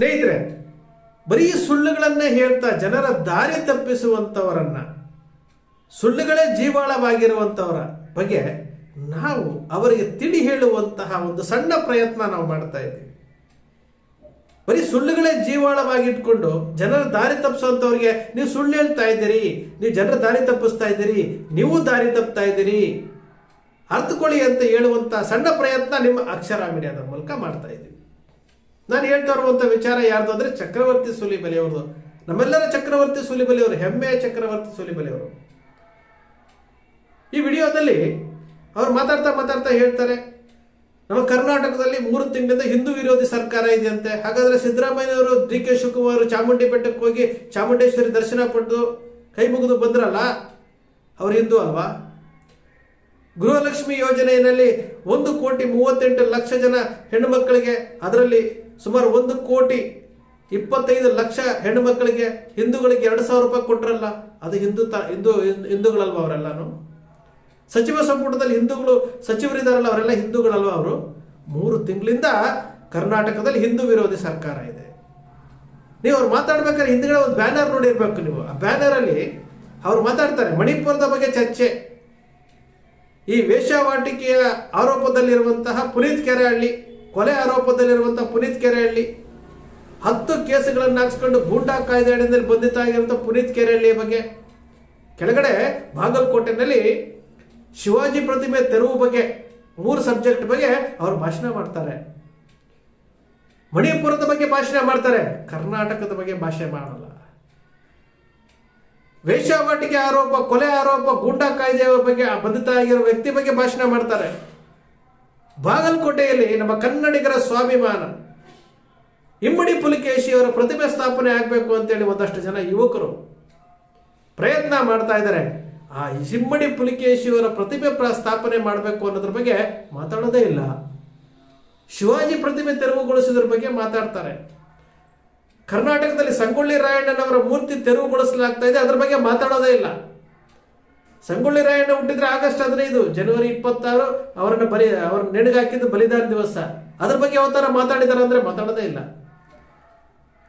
ಸ್ನೇಹಿತರೆ, ಬರೀ ಸುಳ್ಳುಗಳನ್ನೇ ಹೇಳ್ತಾ ಜನರ ದಾರಿ ತಪ್ಪಿಸುವಂಥವರನ್ನ ಸುಳ್ಳುಗಳೇ ಜೀವಾಳವಾಗಿರುವಂಥವರ ಬಗ್ಗೆ ನಾವು ಅವರಿಗೆ ತಿಳಿ ಹೇಳುವಂತಹ ಒಂದು ಸಣ್ಣ ಪ್ರಯತ್ನ ನಾವು ಮಾಡ್ತಾ ಇದ್ದೀವಿ. ಬರೀ ಸುಳ್ಳುಗಳೇ ಜೀವಾಳವಾಗಿಟ್ಕೊಂಡು ಜನರ ದಾರಿ ತಪ್ಪಿಸುವಂಥವ್ರಿಗೆ ನೀವು ಸುಳ್ಳು ಹೇಳ್ತಾ ಇದ್ದೀರಿ, ನೀವು ಜನರ ದಾರಿ ತಪ್ಪಿಸ್ತಾ ಇದ್ದೀರಿ, ನೀವು ದಾರಿ ತಪ್ಪಿಸ್ತಾ ಇದ್ದೀರಿ ಅರ್ಥಕೊಳ್ಳಿ ಅಂತ ಹೇಳುವಂಥ ಸಣ್ಣ ಪ್ರಯತ್ನ ನಿಮ್ಮ ಅಕ್ಷರ ಮೀಡಿಯಾದ ಮೂಲಕ ಮಾಡ್ತಾ ಇದ್ದೀವಿ. ನಾನು ಹೇಳ್ತಾ ಇರುವಂಥ ವಿಚಾರ ಯಾರ್ದು ಅಂದರೆ ಚಕ್ರವರ್ತಿ ಸುಲಿಬಲಿ ಅವ್ರದ್ದು ನಮ್ಮೆಲ್ಲರ ಚಕ್ರವರ್ತಿ ಸುಲಿಬಲಿ ಅವರು ಹೆಮ್ಮೆಯ ಚಕ್ರವರ್ತಿ ಸುಲಿಬಲಿ ಅವರು ಈ ವಿಡಿಯೋದಲ್ಲಿ ಅವ್ರು ಮಾತಾಡ್ತಾ ಮಾತಾಡ್ತಾ ಹೇಳ್ತಾರೆ, ನಮ್ಮ ಕರ್ನಾಟಕದಲ್ಲಿ ಮೂರು ತಿಂಗಳಿಂದ ಹಿಂದೂ ವಿರೋಧಿ ಸರ್ಕಾರ ಇದೆಯಂತೆ. ಹಾಗಾದ್ರೆ ಸಿದ್ದರಾಮಯ್ಯನವರು ಡಿ ಕೆ ಶಿವಕುಮಾರ್ ಚಾಮುಂಡಿ ಬೆಟ್ಟಕ್ಕೆ ಹೋಗಿ ಚಾಮುಂಡೇಶ್ವರಿ ದರ್ಶನ ಪಡೆದು ಕೈ ಮುಗಿದು ಬಂದ್ರಲ್ಲ, ಅವ್ರು ಹಿಂದೂ ಅಲ್ವಾ? ಗೃಹಲಕ್ಷ್ಮಿ ಯೋಜನೆಯಲ್ಲಿ ಒಂದು ಕೋಟಿ ಮೂವತ್ತೆಂಟು ಲಕ್ಷ ಜನ ಹೆಣ್ಣು ಮಕ್ಕಳಿಗೆ, ಅದರಲ್ಲಿ ಸುಮಾರು ಒಂದು ಕೋಟಿ ಇಪ್ಪತ್ತೈದು ಲಕ್ಷ ಹೆಣ್ಣು ಮಕ್ಕಳಿಗೆ ಹಿಂದೂಗಳಿಗೆ ಎರಡು ಸಾವಿರ ರೂಪಾಯಿ ಕೊಟ್ರಲ್ಲ, ಅದು ಹಿಂದೂ ತ, ಹಿಂದೂ, ಹಿಂದೂಗಳಲ್ವ ಅವರೆಲ್ಲನು? ಸಚಿವ ಸಂಪುಟದಲ್ಲಿ ಹಿಂದೂಗಳು ಸಚಿವರಿದ್ದಾರಲ್ಲ ಅವರೆಲ್ಲ ಹಿಂದೂಗಳಲ್ವ ಅವರು? ಮೂರು ತಿಂಗಳಿಂದ ಕರ್ನಾಟಕದಲ್ಲಿ ಹಿಂದೂ ವಿರೋಧಿ ಸರ್ಕಾರ ಇದೆ. ನೀವು ಅವ್ರು ಮಾತಾಡ್ಬೇಕಾದ್ರೆ ಹಿಂದೂಗಳ ಒಂದು ಬ್ಯಾನರ್ ನೋಡಿರ್ಬೇಕು ನೀವು. ಆ ಬ್ಯಾನರ್ ಅಲ್ಲಿ ಅವ್ರು ಮಾತಾಡ್ತಾರೆ, ಮಣಿಪುರದ ಬಗ್ಗೆ ಚರ್ಚೆ. ಈ ವೇಷವಾಟಿಕೆಯ ಆರೋಪದಲ್ಲಿರುವಂತಹ ಪುನೀತ್ ಕೆರೆಹಳ್ಳಿ ಕೊಲೆ ಆರೋಪದಲ್ಲಿರುವಂತಹ ಪುನೀತ್ ಕೆರೆಹಳ್ಳಿ. ಹತ್ತು ಕೇಸುಗಳನ್ನು ಹಾಕ್ಸ್ಕೊಂಡು ಗೂಂಡಾ ಕಾಯ್ದೆ ಅಡಿಯಲ್ಲಿ ಬಂಧಿತ ಆಗಿರುವಂತಹ ಪುನೀತ್ ಕೆರೆಹಳ್ಳಿಯ ಬಗ್ಗೆ. ಕೆಳಗಡೆ ಬಾಗಲಕೋಟೆನಲ್ಲಿ ಶಿವಾಜಿ ಪ್ರತಿಮೆ ತೆರವು ಬಗ್ಗೆ, ಮೂರು ಸಬ್ಜೆಕ್ಟ್ ಬಗ್ಗೆ ಅವರು ಭಾಷಣ ಮಾಡ್ತಾರೆ. ಮಣಿಪುರದ ಬಗ್ಗೆ ಭಾಷಣ ಮಾಡ್ತಾರೆ, ಕರ್ನಾಟಕದ ಬಗ್ಗೆ ಭಾಷೆ ಮಾಡಲ್ಲ. ವೇಶ್ಯಾವಾಟಿಕೆ ಆರೋಪ, ಕೊಲೆ ಆರೋಪ, ಗೂಂಡಾ ಕಾಯ್ದೆಯ ಬಗ್ಗೆ, ಬಂಧಿತ ಆಗಿರುವ ವ್ಯಕ್ತಿ ಬಗ್ಗೆ ಭಾಷಣ ಮಾಡ್ತಾರೆ. ಬಾಗಲಕೋಟೆಯಲ್ಲಿ ನಮ್ಮ ಕನ್ನಡಿಗರ ಸ್ವಾಭಿಮಾನ. ಇಮ್ಮಡಿ ಪುಲಿಕೇಶಿಯವರ ಪ್ರತಿಭೆ ಸ್ಥಾಪನೆ ಆಗಬೇಕು ಅಂತೇಳಿ ಒಂದಷ್ಟು ಜನ ಯುವಕರು ಪ್ರಯತ್ನ ಮಾಡ್ತಾ ಇದ್ದಾರೆ. ಆ ಇಮ್ಮಡಿ ಪುಲಿಕೇಶಿಯವರ ಪ್ರತಿಭೆ ಪ್ರ- ಸ್ಥಾಪನೆ ಮಾಡಬೇಕು ಅನ್ನೋದ್ರ ಬಗ್ಗೆ ಮಾತಾಡೋದೇ ಇಲ್ಲ. ಶಿವಾಜಿ ಪ್ರತಿಮೆ ತೆರವುಗೊಳಿಸೋದ್ರ ಬಗ್ಗೆ ಮಾತಾಡ್ತಾರೆ. ಕರ್ನಾಟಕದಲ್ಲಿ ಸಂಗೊಳ್ಳಿ ರಾಯಣ್ಣನವರ ಮೂರ್ತಿ ತೆರವುಗೊಳಿಸಲಾಗ್ತಾ ಇದೆ, ಅದ್ರ ಬಗ್ಗೆ ಮಾತಾಡೋದೇ ಇಲ್ಲ. ಸಂಗೊಳ್ಳಿ ರಾಯಣ್ಣ ಹುಟ್ಟಿದ್ರೆ ಆಗಸ್ಟ್ ಹದಿನೈದು, ಜನವರಿ ಇಪ್ಪತ್ತಾರು, ಅವರನ್ನ ಬಲಿ ಅವ್ರ ನೆಣಗಾಕಿದ್ದು ಬಲಿದಾನ ದಿವಸ. ಅದ್ರ ಬಗ್ಗೆ ಯಾವತ್ತಾರ ಮಾತಾಡಿದಾರೆ ಅಂದ್ರೆ ಮಾತಾಡೋದೇ ಇಲ್ಲ.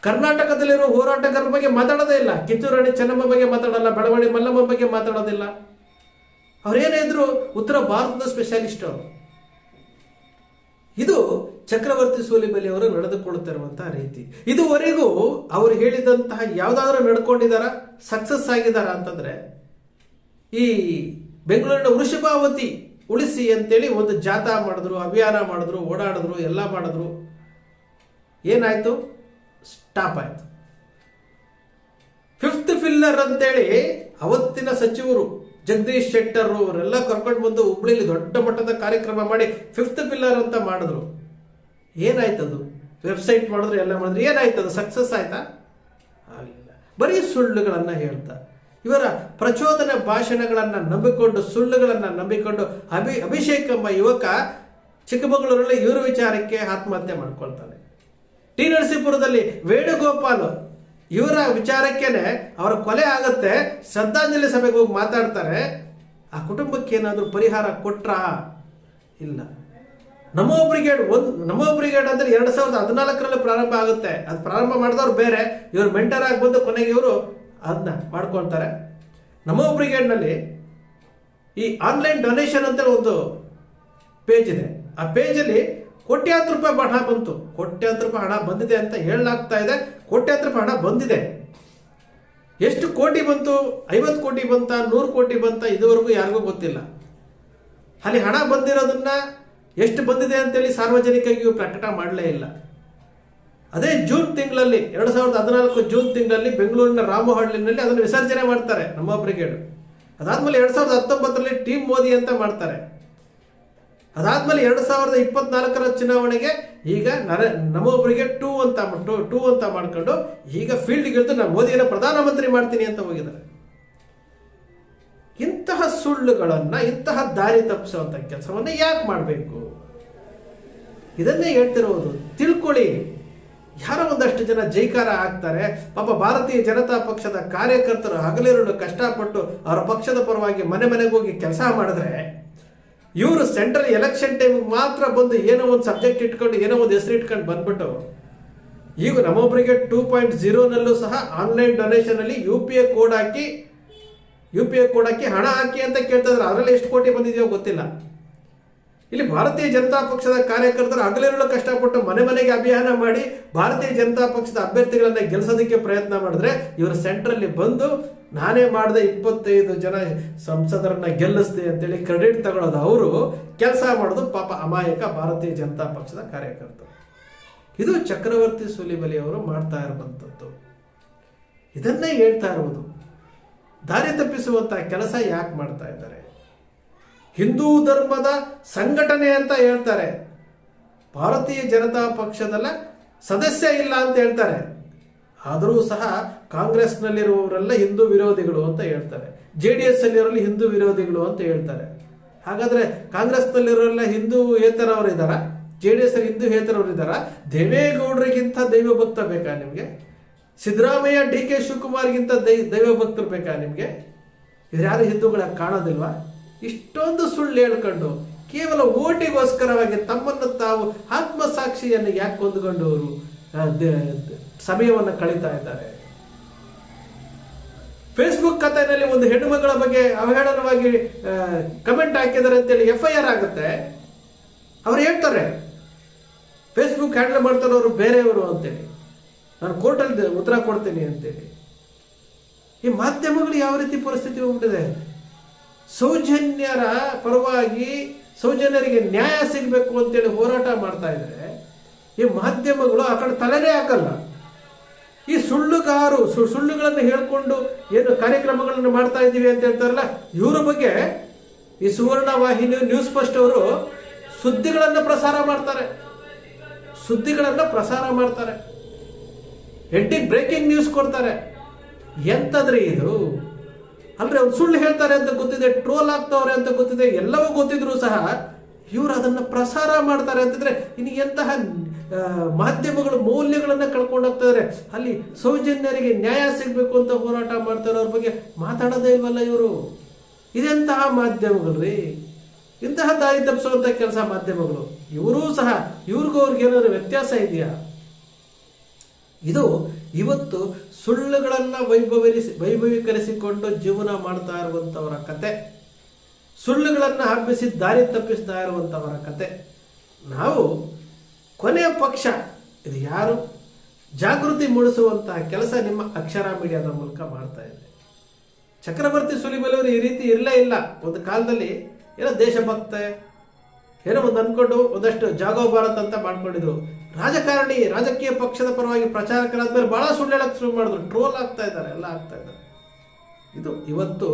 ಕರ್ನಾಟಕದಲ್ಲಿರುವ ಹೋರಾಟಗಾರರ ಬಗ್ಗೆ ಮಾತಾಡೋದೇ ಇಲ್ಲ. ಕಿತ್ತೂರು ಚೆನ್ನಮ್ಮ ಬಗ್ಗೆ ಮಾತಾಡಲ್ಲ ಬೆಳವಣಿ ಮಲ್ಲಮ್ಮ ಬಗ್ಗೆ ಮಾತಾಡೋದಿಲ್ಲ. ಅವ್ರೇನೇ ಇದ್ರು ಉತ್ತರ ಭಾರತದ ಸ್ಪೆಷಲಿಸ್ಟ್ ಅವರು. ಇದು ಚಕ್ರವರ್ತಿ ಸೋಲಿಬಲಿ ಅವರು ನಡೆದುಕೊಳ್ಳುತ್ತಿರುವಂತಹ ರೀತಿ. ಇದುವರೆಗೂ ಅವರು ಹೇಳಿದಂತಹ ಯಾವುದಾದ್ರೂ ನಡ್ಕೊಂಡಿದಾರ ಸಕ್ಸಸ್ ಆಗಿದಾರ ಅಂತಂದ್ರೆ ಈ ಬೆಂಗಳೂರಿನ ವೃಷಭಾವತಿ ಉಳಿಸಿ ಅಂತೇಳಿ ಒಂದು ಜಾಥಾ ಮಾಡಿದ್ರು, ಅಭಿಯಾನ ಮಾಡಿದ್ರು, ಓಡಾಡಿದ್ರು, ಎಲ್ಲ ಮಾಡಿದ್ರು. ಏನಾಯ್ತು? ಸ್ಟಾಪ್ ಆಯ್ತು. ಫಿಫ್ತ್ ಫಿಲ್ಲರ್ ಅಂತೇಳಿ ಅವತ್ತಿನ ಸಚಿವರು ಜಗದೀಶ್ ಶೆಟ್ಟರ್ ಅವರೆಲ್ಲ ಕರ್ಕೊಂಡು ಬಂದು ಹುಬ್ಳಿಲಿ ದೊಡ್ಡ ಮಟ್ಟದ ಕಾರ್ಯಕ್ರಮ ಮಾಡಿ ಫಿಫ್ತ್ ಫಿಲ್ಲರ್ ಅಂತ ಮಾಡಿದ್ರು. ಏನಾಯ್ತು ಅದು? ವೆಬ್ಸೈಟ್ ಮಾಡಿದ್ರು, ಎಲ್ಲ ಮಾಡಿದ್ರು. ಏನಾಯ್ತು ಅದು? ಸಕ್ಸಸ್ ಆಯ್ತಾ? ಆಗಲಿಲ್ಲ. ಬರೀ ಸುಳ್ಳುಗಳನ್ನು ಹೇಳ್ತಾ. ಇವರ ಪ್ರಚೋದನೆ ಭಾಷಣಗಳನ್ನು ನಂಬಿಕೊಂಡು, ಸುಳ್ಳುಗಳನ್ನು ನಂಬಿಕೊಂಡು ಅಭಿ, ಅಭಿಷೇಕ್ ಎಂಬ ಯುವಕ ಚಿಕ್ಕಮಗಳೂರಲ್ಲಿ ಇವರ ವಿಚಾರಕ್ಕೆ ಆತ್ಮಹತ್ಯೆ ಮಾಡ್ಕೊಳ್ತಾನೆ. ಟಿ ನರಸೀಪುರದಲ್ಲಿ ವೇಣುಗೋಪಾಲ್ ಇವರ ವಿಚಾರಕ್ಕೇನೆ ಅವರ ಕೊಲೆ ಆಗುತ್ತೆ. ಶ್ರದ್ಧಾಂಜಲಿ ಸಭೆಗೆ ಹೋಗಿ ಮಾತಾಡ್ತಾರೆ. ಆ ಕುಟುಂಬಕ್ಕೆ ಏನಾದರೂ ಪರಿಹಾರ ಕೊಟ್ರಾ? ಇಲ್ಲ. ನಮೋ ಬ್ರಿಗೇಡ್ ಒಂದು, ನಮೋ ಬ್ರಿಗೇಡ್ ಅಂದ್ರೆ ಎರಡ್ ಸಾವಿರದ ಹದಿನಾಲ್ಕರಲ್ಲಿ ಪ್ರಾರಂಭ ಆಗುತ್ತೆ. ಅದು ಪ್ರಾರಂಭ ಮಾಡಿದವ್ರು ಬೇರೆ. ಇವರು ಮೆಂಟರ್ ಆಗಿ ಬಂದು ಕೊನೆಗೆ ಇವರು ಅದನ್ನ ಮಾಡ್ಕೊಳ್ತಾರೆ. ನಮ್ಮ ಬ್ರಿಗೇಡ್ನಲ್ಲಿ ಈ ಆನ್ಲೈನ್ ಡೊನೇಷನ್ ಅಂತ ಒಂದು ಪೇಜ್ ಇದೆ. ಆ ಪೇಜಲ್ಲಿ ಕೋಟ್ಯಾಂತರ ರೂಪಾಯಿ ಹಣ ಬಂತು. ಕೋಟ್ಯಾಂತರ ರೂಪಾಯಿ ಹಣ ಬಂದಿದೆ ಅಂತ ಹೇಳಲಾಗ್ತಾ ಇದೆ. ಕೋಟ್ಯಾಂತರ ರೂಪಾಯಿ ಹಣ ಬಂದಿದೆ. ಎಷ್ಟು ಕೋಟಿ ಬಂತು? ಐವತ್ತು ಕೋಟಿ ಬಂತ? ನೂರು ಕೋಟಿ ಬಂತ? ಇದುವರೆಗೂ ಯಾರಿಗೂ ಗೊತ್ತಿಲ್ಲ. ಅಲ್ಲಿ ಹಣ ಬಂದಿರೋದನ್ನ ಎಷ್ಟು ಬಂದಿದೆ ಅಂತೇಳಿ ಸಾರ್ವಜನಿಕವಾಗಿ ಪ್ರಕಟ ಮಾಡಲೇ ಇಲ್ಲ. ಅದೇ ಜೂನ್ ತಿಂಗಳಲ್ಲಿ, ಎರಡು ಸಾವಿರದ ಹದಿನಾಲ್ಕು ಜೂನ್ ತಿಂಗಳಲ್ಲಿ ಬೆಂಗಳೂರಿನ ರಾಮಹಳ್ಳಿನಲ್ಲಿ ಅದನ್ನು ವಿಸರ್ಜನೆ ಮಾಡ್ತಾರೆ ನಮ್ಮ ಬ್ರಿಗೇಡ್. ಅದಾದ್ಮೇಲೆ ಎರಡು ಸಾವಿರದ ಹತ್ತೊಂಬತ್ತರಲ್ಲಿ ಟೀಮ್ ಮೋದಿ ಅಂತ ಮಾಡ್ತಾರೆ. ಅದಾದ್ಮೇಲೆ ಎರಡು ಸಾವಿರದ ಇಪ್ಪತ್ನಾಲ್ಕರ ಚುನಾವಣೆಗೆ ಈಗ ನರ ನಮೋ ಬ್ರಿಗೇಡ್ ಟೂ ಅಂತ ಟೂ ಟೂ ಅಂತ ಮಾಡ್ಕೊಂಡು ಈಗ ಫೀಲ್ಡ್ಗೆ ಇಳಿದು ನಾನು ಮೋದಿಯನ್ನು ಪ್ರಧಾನಮಂತ್ರಿ ಮಾಡ್ತೀನಿ ಅಂತ ಹೋಗಿದ್ದಾರೆ. ಇಂತಹ ಸುಳ್ಳುಗಳನ್ನು, ಇಂತಹ ದಾರಿ ತಪ್ಪಿಸುವಂತ ಕೆಲಸವನ್ನ ಯಾಕೆ ಮಾಡಬೇಕು? ಇದನ್ನೇ ಹೇಳ್ತಿರೋದು. ತಿಳ್ಕೊಳ್ಳಿ. ಯಾರೋ ಒಂದಷ್ಟು ಜನ ಜೈಕಾರ ಆಗ್ತಾರೆ. ಪಾಪ ಭಾರತೀಯ ಜನತಾ ಪಕ್ಷದ ಕಾರ್ಯಕರ್ತರು ಹಗಲಿರುಳು ಕಷ್ಟಪಟ್ಟು ಅವರ ಪಕ್ಷದ ಪರವಾಗಿ ಮನೆ ಮನೆಗೆ ಹೋಗಿ ಕೆಲಸ ಮಾಡಿದ್ರೆ ಇವರು ಸೆಂಟ್ರಲ್ ಎಲೆಕ್ಷನ್ ಟೈಮಿಗೆ ಮಾತ್ರ ಬಂದು ಏನೋ ಒಂದು ಸಬ್ಜೆಕ್ಟ್ ಇಟ್ಕೊಂಡು ಏನೋ ಒಂದು ಹೆಸರು ಇಟ್ಕೊಂಡು ಬಂದ್ಬಿಟ್ಟು, ಈಗ ನಮ್ಮೊಬ್ಬರಿಗೆ ಟೂ ಪಾಯಿಂಟ್ ಜೀರೋನಲ್ಲೂ ಸಹ ಆನ್ಲೈನ್ ಡೊನೇಷನ್ ಅಲ್ಲಿ ಯು ಪಿ ಎ ಕೋಡ್ ಹಾಕಿ ಯು ಪಿ ಎ ಕೋಡ್ ಹಾಕಿ ಹಣ ಹಾಕಿ ಅಂತ ಕೇಳ್ತಾ ಇದ್ರೆ ಅದರಲ್ಲಿ ಎಷ್ಟು ಕೋಟಿ ಬಂದಿದೆಯೋ ಗೊತ್ತಿಲ್ಲ. ಇಲ್ಲಿ ಭಾರತೀಯ ಜನತಾ ಪಕ್ಷದ ಕಾರ್ಯಕರ್ತರು ಹಗಲಿರುಳು ಕಷ್ಟಪಟ್ಟು ಮನೆ ಮನೆಗೆ ಅಭಿಯಾನ ಮಾಡಿ ಭಾರತೀಯ ಜನತಾ ಪಕ್ಷದ ಅಭ್ಯರ್ಥಿಗಳನ್ನ ಗೆಲ್ಲಿಸೋದಕ್ಕೆ ಪ್ರಯತ್ನ ಮಾಡಿದ್ರೆ ಇವರು ಸೆಂಟ್ರಲ್ಲಿ ಬಂದು ನಾನೇ ಮಾಡಿದ ಇಪ್ಪತ್ತೈದು ಜನ ಸಂಸದರನ್ನ ಗೆಲ್ಲಿಸ್ದೆ ಅಂತೇಳಿ ಕ್ರೆಡಿಟ್ ತಗೊಳ್ಳೋದು ಅವರು, ಕೆಲಸ ಮಾಡೋದು ಪಾಪ ಅಮಾಯಕ ಭಾರತೀಯ ಜನತಾ ಪಕ್ಷದ ಕಾರ್ಯಕರ್ತರು. ಇದು ಚಕ್ರವರ್ತಿ ಸುಲಿಬಲಿ ಅವರು ಮಾಡ್ತಾ ಇರುವಂಥದ್ದು. ಇದನ್ನೇ ಹೇಳ್ತಾ ಇರುವುದು. ದಾರಿ ತಪ್ಪಿಸುವಂತಹ ಕೆಲಸ ಯಾಕೆ ಮಾಡ್ತಾ ಇದ್ದಾರೆ? ಹಿಂದೂ ಧರ್ಮದ ಸಂಘಟನೆ ಅಂತ ಹೇಳ್ತಾರೆ. ಭಾರತೀಯ ಜನತಾ ಪಕ್ಷದಲ್ಲ ಸದಸ್ಯ ಇಲ್ಲ ಅಂತ ಹೇಳ್ತಾರೆ. ಆದರೂ ಸಹ ಕಾಂಗ್ರೆಸ್ನಲ್ಲಿರುವವರೆಲ್ಲ ಹಿಂದೂ ವಿರೋಧಿಗಳು ಅಂತ ಹೇಳ್ತಾರೆ. ಜೆ ಡಿ ಎಸ್ ಅಲ್ಲಿರೋಲ್ಲಿ ಹಿಂದೂ ವಿರೋಧಿಗಳು ಅಂತ ಹೇಳ್ತಾರೆ. ಹಾಗಾದ್ರೆ ಕಾಂಗ್ರೆಸ್ನಲ್ಲಿರೋರೆಲ್ಲ ಹಿಂದೂ ಏತರವರು ಇದ್ದಾರಾ ಜೆ ಡಿ ಎಸ್ ಹಿಂದೂ ಹೇತರವರು ಇದ್ದಾರ ದೇವೇಗೌಡರಿಗಿಂತ ದೈವ ಭಕ್ತ ಬೇಕಾ ನಿಮಗೆ? ಸಿದ್ದರಾಮಯ್ಯ, ಡಿ ಕೆ ಶಿವಕುಮಾರ್ಗಿಂತ ದೈ ದೈವ ಭಕ್ತರು ಬೇಕಾ ನಿಮಗೆ? ಇದ್ಯಾರು ಹಿಂದೂಗಳ ಕಾಣೋದಿಲ್ವಾ? ಇಷ್ಟೊಂದು ಸುಳ್ಳು ಹೇಳ್ಕೊಂಡು ಕೇವಲ ಓಟಿಗೋಸ್ಕರವಾಗಿ ತಮ್ಮನ್ನು ತಾವು ಆತ್ಮಸಾಕ್ಷಿಯನ್ನು ಯಾಕೆ ಹೊಂದ್ಕೊಂಡು ಅವರು ಸಮಯವನ್ನು ಕಳೀತಾ ಇದ್ದಾರೆ. ಫೇಸ್ಬುಕ್ ಖಾತೆಯಲ್ಲಿ ಒಂದು ಹೆಣ್ಣುಮಗಳ ಬಗ್ಗೆ ಅವಹೇಳನವಾಗಿ ಕಮೆಂಟ್ ಹಾಕಿದ್ದಾರೆ ಅಂತೇಳಿ ಎಫ್ ಐ ಆರ್ ಆಗುತ್ತೆ. ಅವ್ರು ಹೇಳ್ತಾರೆ ಫೇಸ್ಬುಕ್ ಹ್ಯಾಂಡಲ್ ಮಾಡ್ತಾರವರು ಬೇರೆಯವರು ಅಂತೇಳಿ. ನಾನು ಕೋರ್ಟಲ್ಲಿ ಉತ್ತರ ಕೊಡ್ತೀನಿ ಅಂತೇಳಿ. ಈ ಮಾಧ್ಯಮಗಳು ಯಾವ ರೀತಿ ಪರಿಸ್ಥಿತಿ ಹೋಗ್ಬಿಟ್ಟಿದೆ ಸೌಜನ್ಯರ ಪರವಾಗಿ ಸೌಜನ್ಯರಿಗೆ ನ್ಯಾಯ ಸಿಗಬೇಕು ಅಂತೇಳಿ ಹೋರಾಟ ಮಾಡ್ತಾ ಇದ್ದಾರೆ ಈ ಮಾಧ್ಯಮಗಳು ಆ ಕಡೆ ತಲೆನೇ ಹಾಕಲ್ಲ. ಈ ಸುಳ್ಳುಗಾರು ಸುಳ್ಳುಗಳನ್ನು ಹೇಳ್ಕೊಂಡು ಏನು ಕಾರ್ಯಕ್ರಮಗಳನ್ನು ಮಾಡ್ತಾ ಇದ್ದೀವಿ ಅಂತ ಹೇಳ್ತಾರಲ್ಲ, ಇವರ ಬಗ್ಗೆ ಈ ಸುವರ್ಣ ವಾಹಿನಿ ನ್ಯೂಸ್ ಫಸ್ಟ್ ಅವರು ಸುದ್ದಿಗಳನ್ನು ಪ್ರಸಾರ ಮಾಡ್ತಾರೆ. ಸುದ್ದಿಗಳನ್ನು ಪ್ರಸಾರ ಮಾಡ್ತಾರೆ. ಹೆಡ್ಡಿಂಗ್ ಬ್ರೇಕಿಂಗ್ ನ್ಯೂಸ್ ಕೊಡ್ತಾರೆ. ಎಂತಂದ್ರೆ ಇದು? ಅಂದ್ರೆ ಅವ್ರು ಸುಳ್ಳು ಹೇಳ್ತಾರೆ ಅಂತ ಗೊತ್ತಿದೆ, ಟ್ರೋಲ್ ಆಗ್ತವ್ರೆ ಅಂತ ಗೊತ್ತಿದೆ, ಎಲ್ಲವೂ ಗೊತ್ತಿದ್ರು ಸಹ ಇವರು ಅದನ್ನ ಪ್ರಸಾರ ಮಾಡ್ತಾರೆ ಅಂತಂದ್ರೆ ಇನ್ನು ಎಂತಹ ಮಾಧ್ಯಮಗಳು ಮೌಲ್ಯಗಳನ್ನ ಕಳ್ಕೊಂಡು ಹೋಗ್ತಾ ಇದಾರೆ. ಅಲ್ಲಿ ಸೌಜನ್ಯರಿಗೆ ನ್ಯಾಯ ಸಿಗ್ಬೇಕು ಅಂತ ಹೋರಾಟ ಮಾಡ್ತಾರೆ ಬಗ್ಗೆ ಮಾತಾಡೋದೇ ಇಲ್ವಲ್ಲ ಇವರು. ಇದೆಂತಹ ಮಾಧ್ಯಮಗಳು ರೀ? ಇಂತಹ ದಾರಿ ತಪ್ಪಿಸುವಂತ ಕೆಲಸ ಮಾಧ್ಯಮಗಳು. ಇವರೂ ಸಹ, ಇವ್ರಿಗೂ ಅವ್ರಿಗೆ ಏನಾದ್ರು ವ್ಯತ್ಯಾಸ ಇದೆಯಾ? ಇದು ಇವತ್ತು ಸುಳ್ಳುಗಳನ್ನು ವೈಭವರಿಸಿ, ವೈಭವೀಕರಿಸಿಕೊಂಡು ಜೀವನ ಮಾಡ್ತಾ ಇರುವಂಥವರ ಕತೆ. ಸುಳ್ಳುಗಳನ್ನು ಹಬ್ಬಿಸಿ ದಾರಿ ತಪ್ಪಿಸ್ತಾ ಇರುವಂತವರ ಕತೆ. ನಾವು ಕೊನೆಯ ಪಕ್ಷ, ಇದು ಯಾರು? ಜಾಗೃತಿ ಮೂಡಿಸುವಂತಹ ಕೆಲಸ ನಿಮ್ಮ ಅಕ್ಷರ ಮೀಡಿಯಾದ ಮೂಲಕ ಮಾಡ್ತಾ ಇದೆ. ಚಕ್ರವರ್ತಿ ಸುಲಿಬೆಲವರು ಈ ರೀತಿ ಇರಲೇ ಇಲ್ಲ. ಒಂದು ಕಾಲದಲ್ಲಿ, ಏನೋ ದೇಶಭಕ್ತೆ ಏನೋ ಒಂದು ಅನ್ಕೊಂಡು ಒಂದಷ್ಟು ಜಾಗೋ ಬಾರತ್ ಅಂತ ಮಾಡ್ಕೊಂಡಿದ್ರು. ರಾಜಕಾರಣಿ ರಾಜಕೀಯ ಪಕ್ಷದ ಪರವಾಗಿ ಪ್ರಚಾರಕರಾದ್ಮೇಲೆ ಬಹಳ ಸುಳ್ಳು ಹೇಳಕ್ಕೆ ಶುರು ಮಾಡಿದ್ರು. ಟ್ರೋಲ್ ಆಗ್ತಾ ಇದ್ದಾರೆ, ಎಲ್ಲ ಆಗ್ತಾ ಇದ್ದಾರೆ. ಇದು ಇವತ್ತು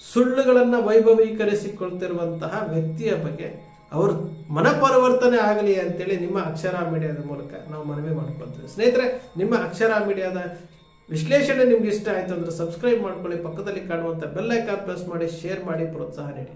ಸುಳ್ಳುಗಳನ್ನು ವೈಭವೀಕರಿಸಿಕೊಳ್ತಿರುವಂತಹ ವ್ಯಕ್ತಿಯ ಬಗ್ಗೆ ಅವ್ರ ಮನಪರಿವರ್ತನೆ ಆಗಲಿ ಅಂತೇಳಿ ನಿಮ್ಮ ಅಕ್ಷರ ಮೀಡಿಯಾದ ಮೂಲಕ ನಾವು ಮನವಿ ಮಾಡ್ಕೊಳ್ತೀವಿ. ಸ್ನೇಹಿತರೆ, ನಿಮ್ಮ ಅಕ್ಷರ ಮೀಡಿಯಾದ ವಿಶ್ಲೇಷಣೆ ನಿಮ್ಗೆ ಇಷ್ಟ ಆಯ್ತು ಅಂದ್ರೆ ಸಬ್ಸ್ಕ್ರೈಬ್ ಮಾಡ್ಕೊಳ್ಳಿ. ಪಕ್ಕದಲ್ಲಿ ಕಾಣುವಂಥ ಬೆಲ್ಲೈಕಾನ್ ಪ್ರೆಸ್ ಮಾಡಿ ಶೇರ್ ಮಾಡಿ, ಪ್ರೋತ್ಸಾಹ ನೀಡಿ.